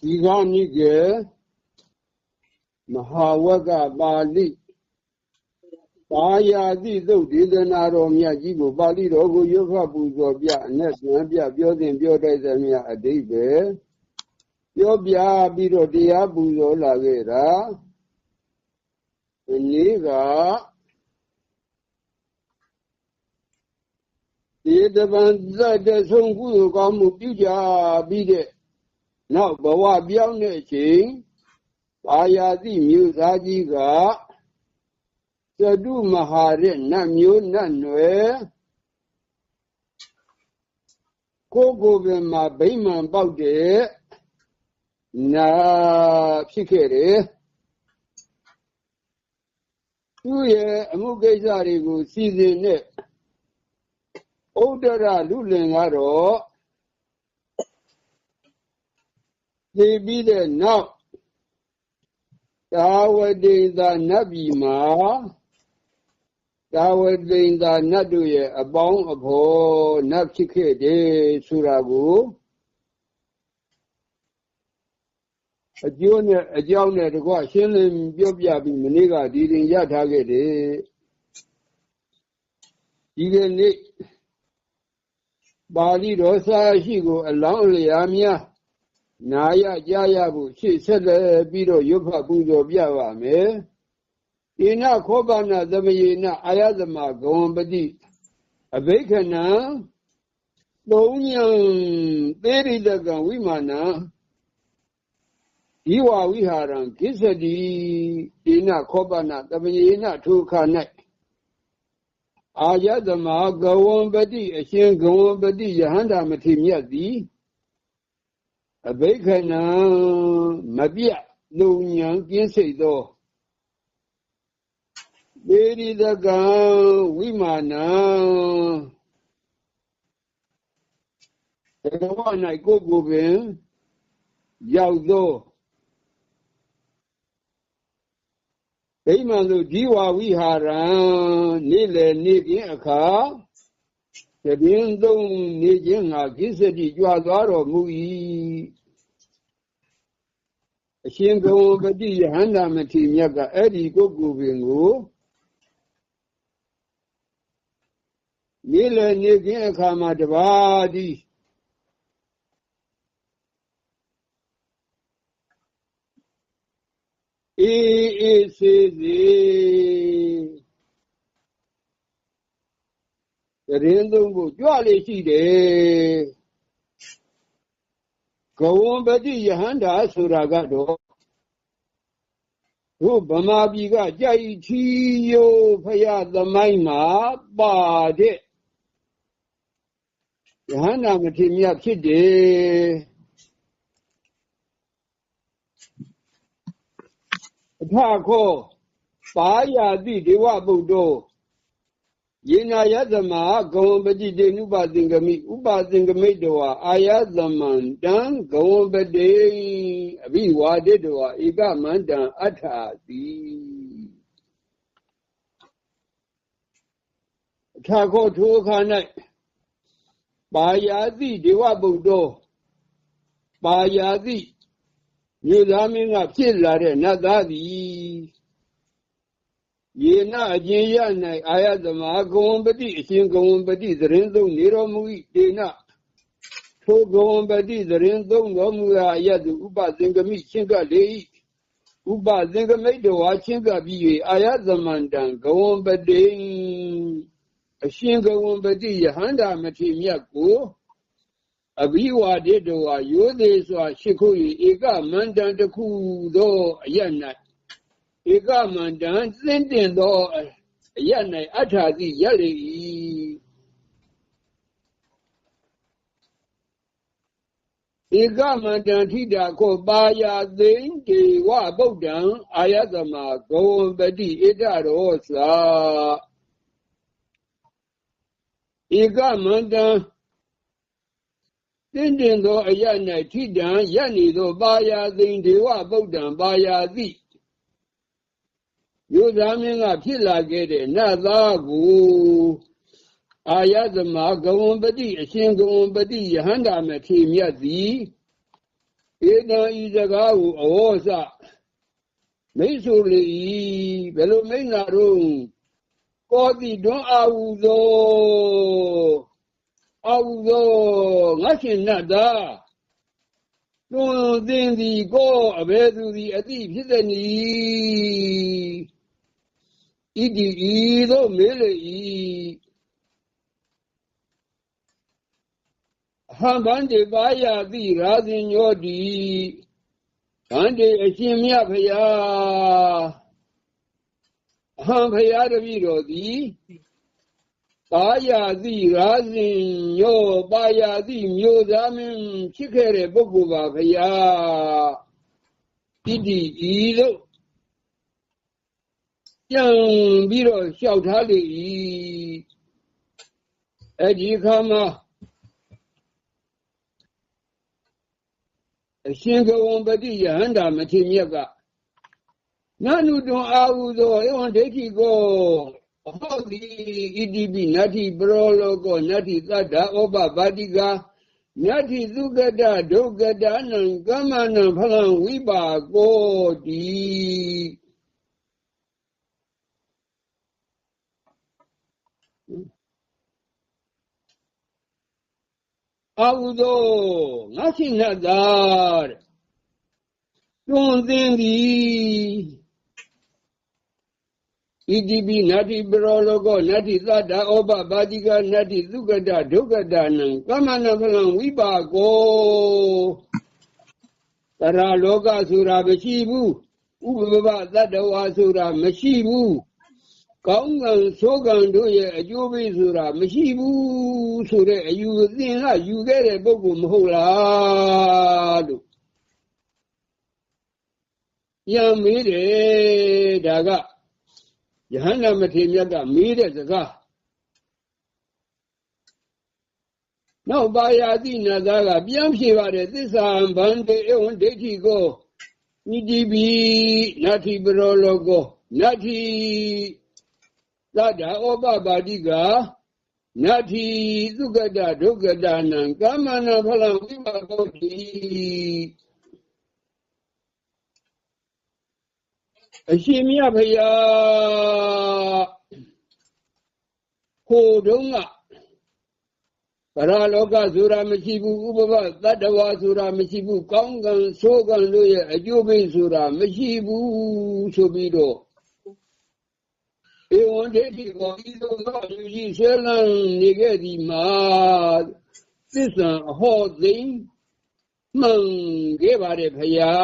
ဒီကနိကေမဟာဝကပါဠိပါယာတိသုတ်ဒေသနာတော်မြတ်ကြီးကိုပါဠိတော်ကိုရွတ်ဖတ်ပူဇော်ပြအနဲ့ပြန်ပြပြောတင်ပြောတိုက်သမျှအတိတ်ပဲပြောပြပြီးတော့တရားပူဇော်လာခဲ့တာဒီနေ့က ဒီတပံဇတ်တဲ့ဆုံးကုသိုလ်ကောင်းမှုပြုကြပြီးတဲ့နောက်ဘဝပြောင်းတဲ့အချိန်ပါယာတိမြို့သားကြီးကသတုမဟာရနတ်မျိုးနတ်နွယ်ကိုကိုပင်မှာဗိမာန်ပေါက်တဲ့နာဖြစ်ခဲ့တယ်သူ့ရဲ့အမှုကိစ္စတွေကိုစီစဉ်တဲ့ ဥဒ္ဒရလူလင်ကတော့သိပြီးတဲ့နောက်သာဝတိသာနတ်ပြည်မှာသာဝတိသာနတ်တို့ရဲ့အပေါင်းအဖော်နတ်ဖြစ်ခဲ့တယ်ဆိုတာကိုအကျိုးနဲ့အကြောင်းနဲ့တကွရှင်းလင်းပြောပြပြီးမနေ့ကဒီရင်ရထားခဲ့တယ်ဒီကနေ့ ပါဠိတော်စာရှိကိုအလောင်းလျာများနာရကြရဖို့ရှေ့ဆက်လက်ပြီးတော့ရွတ်ဖတ်ပူဇော်ပြပါမယ်။ဣနခောပနာသမယေနအာယသမဂဝံပတိအဘိခဏံသုံးညံသေရိတကံဝိမာနံဤဝဝိဟာရံကိစ္စတိဣနခောပနာသမယေနထိုခါ၌ အာယသမဂဝံပတိအရှင်ဂဝံပတိယဟန္တာမထေမြတ်သည်အဘိခဏံမပြတ်လုံညံကင်းစိတ်သောပေရိတကံဝိမာနံဘဝ၌ကိုယ်ကိုယ်ပင်ရောက်သော ဗိမာန်သို့ဒီဝဝိဟာရံနေ့လေနေ့ကင်းအခါတပြင်းသုံးနေခြင်းငါကိစ္စတိကြွားသွားတော်မူ၏အရှင်ဘဝပတိယဟန္တာမထေမြတ်ကအဲ့ဒီကိုကိုပင်ကိုနေလေနေကင်းအခါမှာတပါးသည် အေးအေးစေစေတရင်သုံးဖို့ကြွလေရှိတယ်ဂဝံပတိယဟန္တာဆိုတာကတော့တို့ဗမာပြည်ကကြိုက်ချီယိုဖရသမိုင်းမှာပါတဲ့ယဟန္တာမထေရဖြစ်တယ် အထခောပါယာတိဒေဝဗုဒ္ဓောယေနာယသမဂဝံပတိတေနုပါသင်္ကမိဥပါသင်္ကမိတောအာယသမံတံဂဝံပတိအဘိဝါဒိတောဧကမန္တံအဋ္ဌာတိအထာခောထိုအခါ၌ပါယာတိဒေဝဗုဒ္ဓောပါယာတိ မြေသားမင်းကဖြစ်လာတဲ့နတ်သားသည်ယေနအကျဉ်ရ၌အာယသမဂဝံပတိအရှင်ဂဝံပတိသရင်သုံးနေတော်မူ၏ဒေနထိုဂဝံပတိသရင်သုံးတော်မူရာယတုဥပသင်္ကမိချင်းကလေ၏ဥပသင်္ကမိတဝါချင်းကပြီး၍အာယသမန္တံဂဝံပတိအရှင်ဂဝံပတိယဟန္တာမထေမြတ်ကို အဘိဝါဒိတဝါယောသေးစွာရှိခိုး၍ဧကမန္တံတခုသောအယ၌ဧကမန္တံသင်တင်သောအရ၌အထာတိရလေ၏ဧကမန္တံထိတာခောပါယာသိင်ဒေဝဗုဒ္ဓံအာယသမဂဝံပတိဣဒရောသာဧကမန္တံ တင့်တင်သောအရ၌ထိတံရနေသောပါယာသိင်ဒေဝဗုဒ္ဓံပါယာတိယုဇာမင်းကဖြစ်လာခဲ့တဲ့နတ်သားကိုအာယသမဂဝံပတိအရှင်ဂဝံပတိယဟန္တာမထေမြတ်သည်ဧတံဤစကားကိုအဝေါစမိတ်ဆိုလေ၏ဘယ်လိုမိတ်နာတော့ကောတိတွန်းအာဟုသော အာဟုသောငါရှင်နတ်သာတွန်းသင်သည်ကိုအဘယ်သူသည်အတိဖြစ်သည်နီဣတိဤသို့မေးလေ၏ဟံဗန္တိပါယတိရာဇင်ညောတိဗန္တိအရှင်မြတ်ဖရာအဟံဖရာတပည့်တော်သည် ပါယတိရာဇင်ညောပါယတိမျိုးသားမင်းဖြစ်ခဲ့တဲ့ပုဂ္ဂိုလ်ပါဖရာဣတိဤလို့ပြန်ပြီးတော့လျှောက်ထားလေ၏အဲ့ဒီခါမှာအရှင်ကဝံပတိယဟန္တာမထေမြတ်ကနနုတွန်အာဟုသောဧဝံဒိဋ္ဌိကို ဟောတိဣတိပိနတ္ထိပရောလောကောနတ္ထိသတ္တဩပပါတိကာနတ္ထိသုကတဒုက္ကတနံကမ္မနံဖလံဝိပါကောတိအာဟုသောငါရှိနတ်သာတဲ့တွင်သင်သည် ဣတိပိနတ္တိပရောလောကောနတ္တိသတ္တဩပပါတိကနတ္တိသုကတဒုက္ကတနံကမ္မနဖလံဝိပါကောတရာလောကဆိုတာမရှိဘူးဥပပပတတ္တဝါဆိုတာမရှိဘူးကောင်းကံဆိုးကံတို့ရဲ့အကျိုးပေးဆိုတာမရှိဘူးဆိုတဲ့အယူအသင်ကယူခဲ့တဲ့ပုဂ္ဂိုလ်မဟုတ်လားလို့ယံမေးတယ်ဒါက ယဟန္တာမထေမြတ်ကမေးတဲ့စကားနောက်ပါယာတိနတ်သားကပြန်ဖြေပါတယ်သစ္စာဗန္တေဧဝံဒိဋ္ဌိကိုနိတိပိနတ္ထိပရောလောကောနတ္ထိသတ္တဩပပါတိကနတ္ထိသုကတဒုက္ကတနံကာမနာဖလံဝိပါကောတိ အရှင်မြတ်ဖရာကိုတုံးကပရလောကဆိုတာမရှိဘူးဥပပတတ္တဝါဆိုတာမရှိဘူးကောင်းကံဆိုးကံတို့ရဲ့အကျိုးပေးဆိုတာမရှိဘူးဆိုပြီးတော့ဧဝံဒိဋ္ဌိကိုဤသို့သောလူကြီးဆွဲလန်းနေခဲ့သည်မှာသစ္စာအဟောသိမ့်မှန်ခဲ့ပါတယ်ဖရာ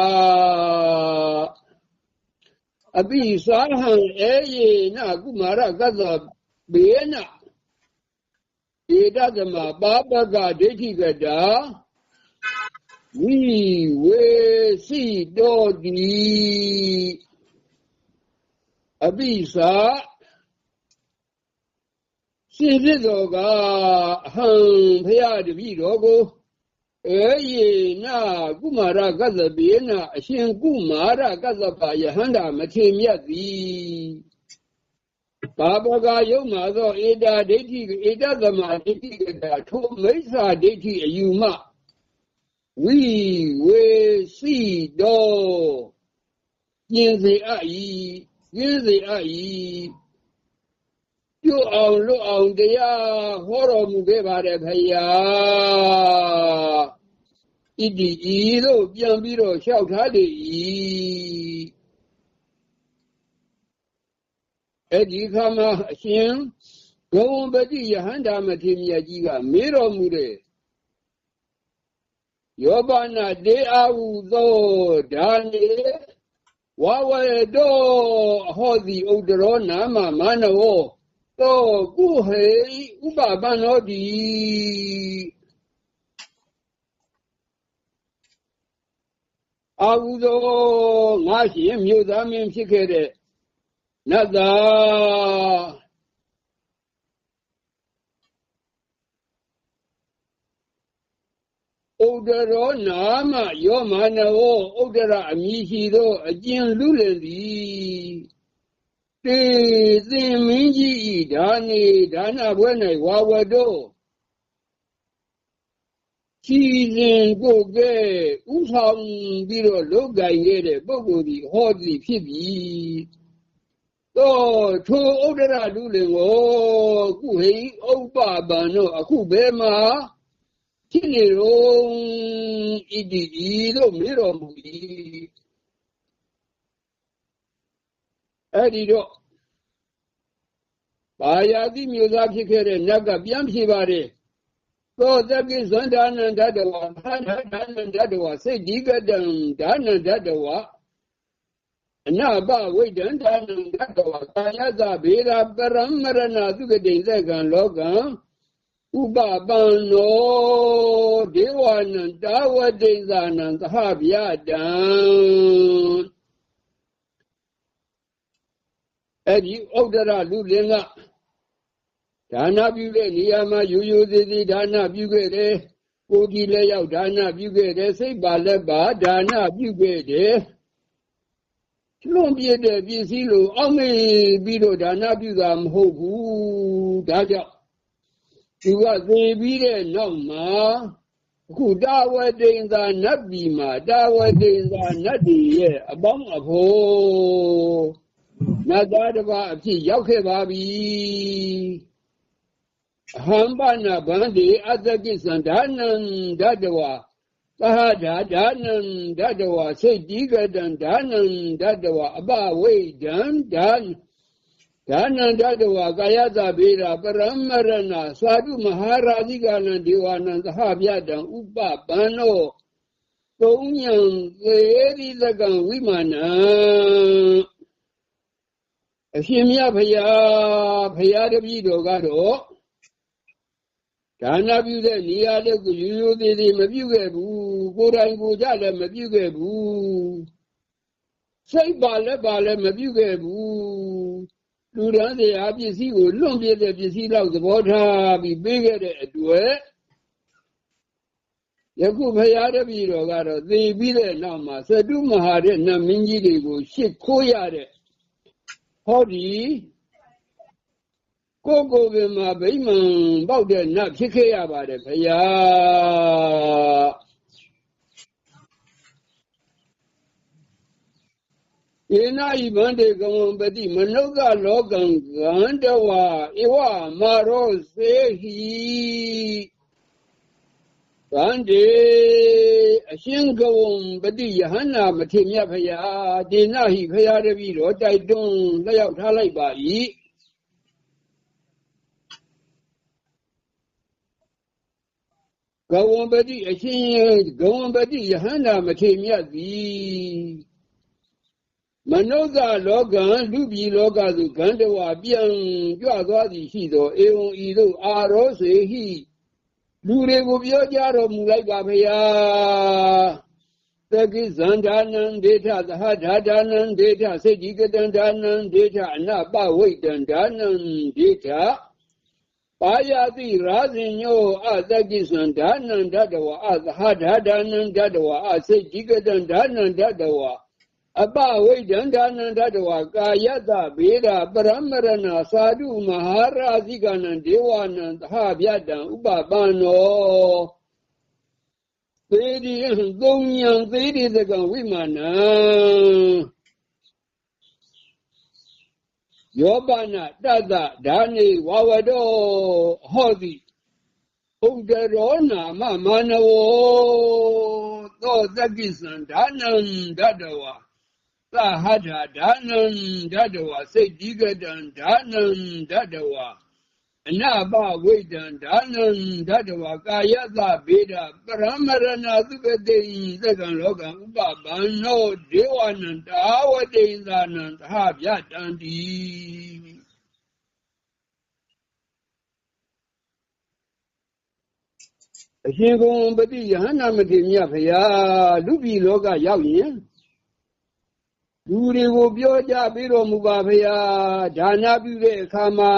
အပိသာဟံအေယေနကုမာရကသဘေနဧတသမပါပကဒိဋ္ဌိကတာဝိဝေစီတောတိအပိသာရှင်ဖြစ်တော်ကအဟံဖရာတပည့်တော်ကို အေယေနကုမာရကသဘေနအရှင်ကုမာရကသပါယဟန္တာမထေမြတ်သည်ဘာဘကယုံမှာသောဧတာဒိဋ္ဌိဧတသမဒိဋ္ဌိကတာထိုမိစ္ဆာဒိဋ္ဌိအယူမှဝိဝေစီတော်ကျင်စေအပ်၏ကျင်းစေအပ်၏ပြုအောင်လွတ်အောင်တရားဟောတော်မူခဲ့ပါတယ်ဖယား ဣတိဤသို့ပြန်ပြီးတော့လျှောက်ထားလေ၏အဲ့ဒီခါမှာအရှင်ဂဝံပတိယဟန္တာမထေမြတ်ကြီးကမေးတော်မူတဲ့ယောဘနာတေအာဟုသောဒါနေဝဝေတောအဟောတိဥဒရောနာမမနဝောသောကုဟေဥပပန္နောတိ အာဟုသောငါရှင်မြို့သားမင်းဖြစ်ခဲ့တဲ့နတ်သာဥဒရောနာမယောမနဝဥဒရအမည်ရှိသောအကျဉ်လူလင်သည်တေသင်မင်းကြီးဤဒါနေဒါနဘွဲ၌ဝါဝတော် ချီရင်ကိုကဲဥဆောင်ပြီးတော့လုတ်ကင်ခဲ့တဲ့ပုဂ္ဂိုလ်ဒီဟောသည်ဖြစ်ပြီတော့ထိုဥဒရလူလင်ကိုကုဟိဥပ္ပပံတို့အခုဘယ်မှာဖြစ်နေတော့ဣတိဤတို့မေးတော်မူ၏အဲ့ဒီတော့ပါယာတိမျိုးသားဖြစ်ခဲ့တဲ့နတ်ကပြန်ဖြေပါတယ် သောတကိဇန္ဒာနန္ဒတဝါသာဒါနန္ဒတဝါစိတ်ဒီကတံဒါနန္ဒတဝါအနဘဝိဒန္တာနန္ဒတဝါကာယသဗေဒပရမရဏသုကတိသကံလောကံဥပပန္နောဒေဝနံတာဝတိဇာနံသဟဗျာတံအဲ့ဒီဥဒ္ဒရလူလင်က ဒါနပြုတဲ့နေရာမှာရိုးရိုးသေးသေးဒါနပြုခဲ့တယ်ကိုယ်ကြီးလည်းရောက်ဒါနပြုခဲ့တယ်စိတ်ပါလည်းပါဒါနပြုခဲ့တယ်လွန်ပြည့်တဲ့ပစ္စည်းလိုအောက်မေ့ပြီးတော့ဒါနပြုတာမဟုတ်ဘူးဒါကြောင့်သူကသေပြီးတဲ့နောက်မှာအခုတာဝတိန်သာနတ်ပြည်မှာတာဝတိန်သာနတ်ပြည်ရဲ့အပေါင်းအဖို့နတ်သားတစ်ပါးအဖြစ်ရောက်ခဲ့ပါပြီ ဟံပနာဗန္တိအတ္တကိသံဒါနံဓတဝါသဟဓာဒါနံဓတဝါစိတ်တိကတံဒါနံဓတဝါအပဝိဒံဒါဒါနံဓတဝါကာယသဗေဒပရမရဏသာဓုမဟာရာဇိကလံဒေဝနံသဟဗျတံဥပပန္နောသုံးညံသေရိသကံဝိမာနံအရှင်မြတ်ဖရာဖရာတပည့်တော်ကတော့ ဒါနပြုတဲ့နေရာလေးကိုရိုးရိုးသေးသေးမပြုခဲ့ဘူးကိုယ်တိုင်ကိုယ်ကြလည်းမပြုခဲ့ဘူးစိတ်ပါလည်းပါလည်းမပြုခဲ့ဘူးလူရန်စရာပစ္စည်းကိုလွန့်ပြတဲ့ပစ္စည်းတော့သဘောထားပြီးပေးခဲ့တဲ့အတွက်ယခုဖရာတပည့်တော်ကတော့သေပြီးတဲ့နောက်မှာသတုမဟာတဲ့နတ်မင်းကြီးတွေကိုရှစ်ခိုးရတဲ့ဟောဒီ ကိုကိုပင်မှာဗိမ္မာန်ပေါက်တဲ့နတ်ဖြစ်ခဲ့ရပါတယ်ခရားဧနာဤဗန္တေကဝံပတိမနုဿလောကံဂန္တဝဧဝမာရောစေဟိဗန္တေအရှင်ကဝံပတိယဟန္နာမထေမြတ်ဖရာဒေနဟိဖရာတပည့်တော်တိုက်တွန်းလျှောက်ထားလိုက်ပါ၏ ဂဝံပတိအရှင်ဂဝံပတိယဟန္တာမထေမြတ်သည်မနုဿလောကံလူပြည်လောကသို့ဂန္ဓဝပြန်ကြွသွားသည်ရှိသောဧဝံဤသို့အာရောစေဟိလူတွေကိုပြောကြတော်မူလိုက်ပါဗျာသကိဇန္ဒာနံဒေထသဟဓာဒါနံဒေထစိတ်ဒီကတံဒါနံဒေထအနပဝိတံဒါနံဒေထ ပါယတိရာဇင်ညောအတကိသံဒါနံဓတဝအသဟဓာဒါနံဓတဝအစိတ်ဒီကတံဒါနံဓတဝအပဝိဒံဒါနံဓတဝကာယတဗေဒပရမရဏသာဓုမဟာရာဇိကနံဒေဝနံသဟဗျတံဥပပန္နောသေဒီသုံးညံသေဒီသကံဝိမာနံ ယောပနတတဒါနေဝဝတောဟောတိဥဒရောနာမမာနဝသောသကိသံဒါနံဓတဝသဟထဒါနံဓတဝစိတ်ဒီကတံဒါနံဓတဝ အနဘဝိတံဒါနံဓတဝကာယသဗေဒပရမရဏသုကတိသကံလောကံဥပပန္နောဒေဝနံတာဝတိသနံသဟဗျတံတိအရှင်ကုံပတိယဟန္တာမထေမြတ်ဖရာလူပြည်လောကရောက်ရင်လူတွေကိုပြောကြပြီးတော်မူပါဖရာဒါနပြုတဲ့အခါမှာ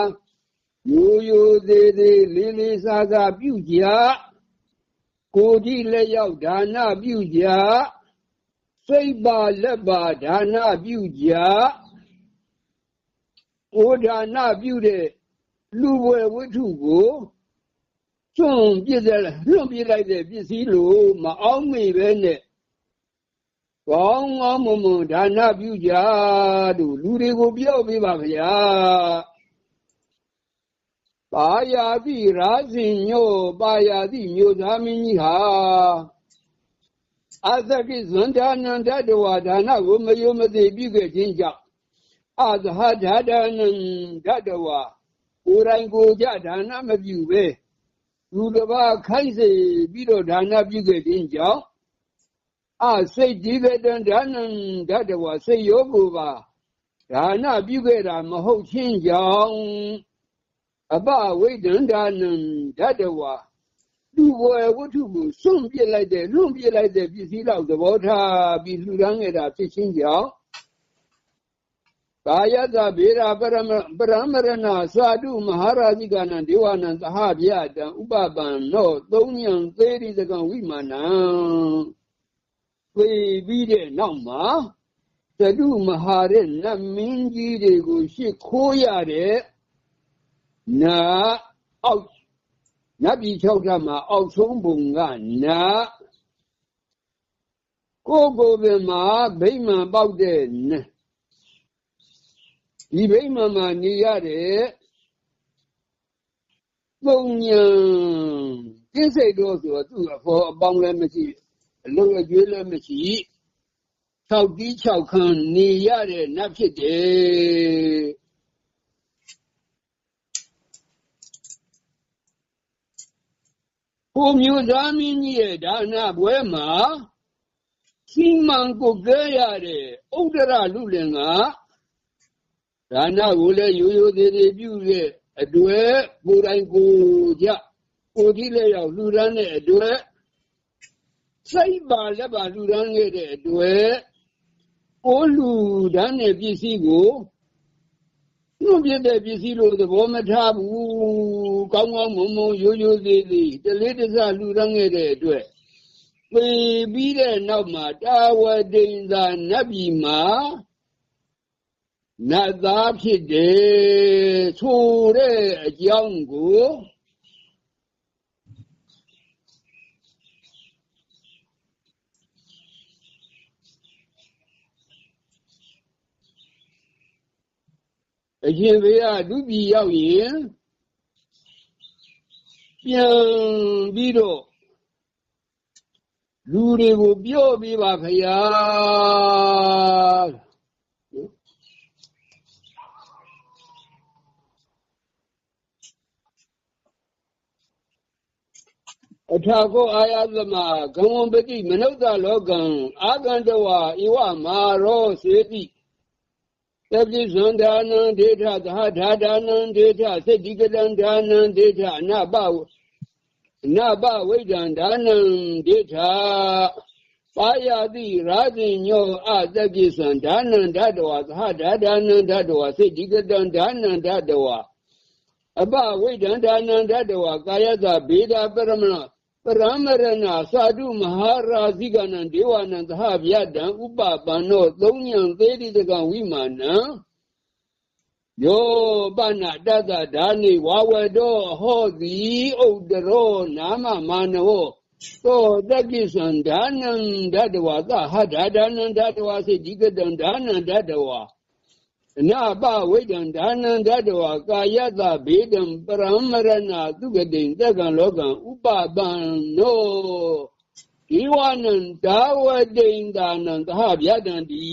ရိုးရိုးသေးသေးလေးလေးစားစားပြုကြကိုကြည့်လက်ရောက်ဒါနပြုကြစိတ်ပါလက်ပါဒါနပြုကြကိုဒါနပြုတဲ့လူဘွယ်ဝိထုကိုစွန့်ပြစ်တဲ့လွန့်ပြစ်လိုက်တဲ့ပစ္စည်းလို့မအောင်မေပဲနဲ့ကောင်းကောင်းမွန်မွန်ဒါနပြုကြလို့လူတွေကိုပြောပေးပါဗျာ ပါယာတိရာဇင်ညိုပါယာတိမြို့သားမင်းကြီးဟာအသကိဇန္ဒာနန္တတဝါဒါနကိုမယုံမသိပြုခဲ့ခြင်းကြောင့်အသဟဒါဒနံဓတဝါကိုယ်တိုင်ကိုကြဒါနမပြုပဲလူတစ်ပါးခိုင်းစေပြီးတော့ဒါနပြုခဲ့ခြင်းကြောင့်အစိတ်ဒီဝတံဒါနံဓတဝါစိတ်ရောကိုပါဒါနပြုခဲ့တာမဟုတ်ခြင်းကြောင့် အပဝိဒန္ဒာနံဓတဝါလူဘွယ်ဝတ္ထုကိုစွန့်ပြစ်လိုက်တဲ့လွန့်ပြစ်လိုက်တဲ့ပစ္စည်းလောက်သဘောထားပြီးလှူဒန်းခဲ့တာဖြစ်ခြင်းကြောင့်ကာယတဗေရာပရမပရမရဏသာတုမဟာရာဇိကနံဒေဝနံသဟဗျာတံဥပပံနောသုံးညံသေးရိတကံဝိမာနံပြေပြီးတဲ့နောက်မှာသတုမဟာရဲ့နတ်မင်းကြီးတွေကိုရှစ်ခိုးရတဲ့ နာအောက်နတ်ပြည်၆ထပ်မှာအောက်ဆုံးဘုံကနာကိုကိုပင်မှာဗိမာန်ပေါက်တဲ့ဒီဗိမာန်မှာနေရတဲ့ပုံညာကိစိတ်တော့ဆိုတော့သူ့အဖေအပေါင်းလည်းမရှိအလုံးအကျွေးလည်းမရှိ၆တီး၆ခန်းနေရတဲ့နတ်ဖြစ်တယ် ကိုမျိုးသားမင်းကြီးရဲ့ဒါနပွဲမှာစီမံကိုကြဲရတဲ့ဥဒရလူလင်ကဒါနကိုလည်းရိုးရိုးသေးသေးပြုတဲ့အတွက်ကိုယ်တိုင်ကိုကြကိုတိလည်းရောက်လူရန်တဲ့အတွက်စိတ်ပါလက်ပါလူရန်ခဲ့တဲ့အတွက်ကိုလူဒန်းတဲ့ပစ္စည်းကို ညွန့်ပြတဲ့ပစ္စည်းလို့ သဘောမထားဘူး ကောင်းကောင်းမွန်မွန် ရိုးရိုးသေးသေးတလေးတစလူရန်ခဲ့တဲ့အတွက်ပေပြီးတဲ့နောက်မှာ တာဝတိန်သာနတ်ပြည်မှာ နတ်သားဖြစ်တယ်ဆိုတဲ့အကြောင်းကို အရှင်ဘေးကဒုပြည်ရောက်ရင်ပြန်ပြီးတော့လူတွေကိုပြောပြပါခရာအထာကိုအာယသမဂံဝံပတိမနုဿလောကံအာကန္တဝဧဝမာရောစေတိ တပိဇန္ဒာနံဒေထသဟဓာဒာနံဒေထစိတ်တိကတံဒါနံဒေထအနပအနပဝိဒံဒါနံဒေထပါယတိရာဇိညောအသကိသံဒါနံဓတဝသဟဓာဒာနံဓတဝစိတ်တိကတံဒါနံဓတဝအပဝိဒံဒါနံဓတဝကာယတဗေဒပရမဏ ပရမရဏသာဓုမဟာရာဇိကနံဒေဝနံသဟဗျတံဥပပန္နောသုံးညံသေးတိတကံဝိမာနံယောပနာတတဓာနိဝဝတောဟောတိဥဒ္ဒရောနာမမာနောသောတကိသံဒါနံဓတဝသဟဒါဒါနံဓတဝစေဒီကတံဒါနံဓတဝ အနာပဝိဒံဒါနံဓတဝကာယတဘေဒံပရမရဏသုကတိတက္ကံလောကံဥပပံနောဒီဝနံဒါဝတိန်ဒါနံသဟဗျတံတိ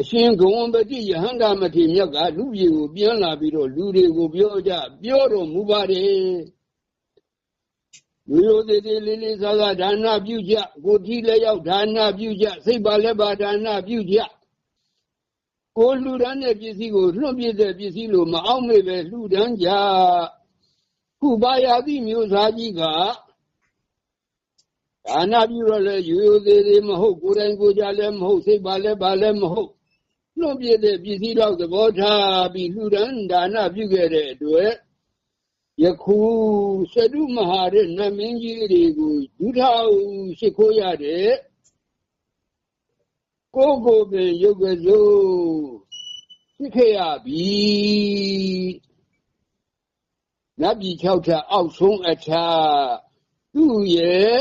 အရှင်ဂဝံပတိယဟန္တာမထေမြတ်က လူပြည်ကိုပြန်လာပြီးတော့လူတွေကိုပြောကြပြောတော်မူပါတယ်လူရိုသေးသေးလေးလေးစားစားဒါနပြုကြကိုတိလည်းရောက်ဒါနပြုကြစိတ်ပါလည်းပါဒါနပြုကြကိုလှူဒန်းတဲ့ပစ္စည်းကိုလွှတ်ပြတဲ့ပစ္စည်းလို့မအောင်မေပဲလှူဒန်းကြခုပါယာတိမျိုးသားကြီးကဒါနပြုတော့လေရိုးရိုးသေးသေးမဟုတ်ကိုယ်တိုင်ကိုယ်ကြလည်းမဟုတ်စိတ်ပါလည်းပါလည်းမဟုတ်လွှတ်ပြတဲ့ပစ္စည်းတော့သဘောထားပြီးလှူဒန်းဒါနပြုခဲ့တဲ့အတွက် ယခုစတုမဟာရဲ့နတ်မင်းကြီးတွေကိုဒုထောက်ရှိခိုးရတဲ့ကိုယ်ကိုယ်ပင်ရုပ်ကစိုးဖြစ်ခဲ့ရပြီနတ်ပြည်၆ထပ်အောက်ဆုံးအထပ်သူ့ရဲ့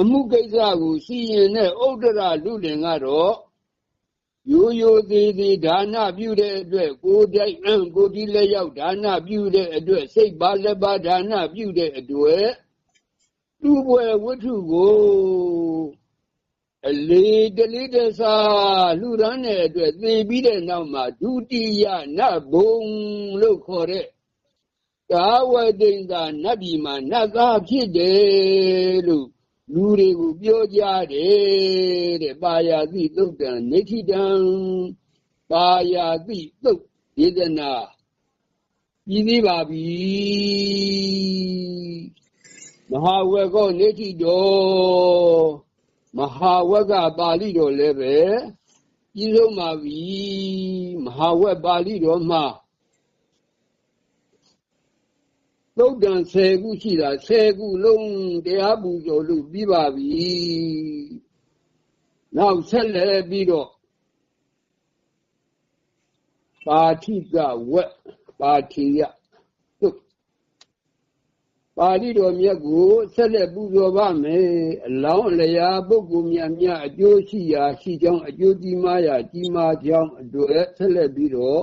အမှုကိစ္စကိုစီရင်တဲ့ဥဒ္ဒရလူလင်ကတော့ ရိုးရိုးသေးသေးဒါနပြုတဲ့အတွက်ကိုယ်တိုင်အံကိုဒီလက်ရောက်ဒါနပြုတဲ့အတွက်စိတ်ပါလက်ပါဒါနပြုတဲ့အတွက်သူ့ဘွယ်ဝတ္ထုကိုအလေးတလေးတစားလှူဒန်းတဲ့အတွက်သေပြီးတဲ့နောက်မှာဒုတိယနတ်ဘုံလို့ခေါ်တဲ့ကာဝတိန်သာနတ်ပြည်မှာနတ်သားဖြစ်တယ်လို့ လူတွေကိုပြောကြတယ်တဲ့ပါယာတိသုတ်တံနေတိတံပါယာတိသုတ်ဒေသနာပြည်သေးပါပြီမဟာဝေကောနေတိတော်မဟာဝက်ကပါဠိတော်လည်းပဲပြည်ဆုံးပါပြီမဟာဝက်ပါဠိတော်မှာ သုတ်တန်10ခုရှိတာ10ခုလုံးတရားပူဇော်လို့ပြီးပါပြီနောက်ဆက်လက်ပြီးတော့ပါဠိကဝက်ပါဠိယသုတ်ပါဠိတော်မြတ်ကိုဆက်လက်ပူဇော်ပါမယ်အလောင်းလျာပုဂ္ဂိုလ်မြတ်မြတ်အကျိုးရှိရာရှိကြောင်းအကျိုးကြီးမားရာကြီးမားကြောင်းအတွက်ဆက်လက်ပြီးတော့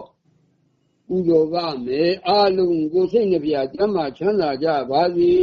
ပူဇော်ပါမယ်အလုံးကိုစိတ်နှပြကျမ်းမာချမ်းသာကြပါစေ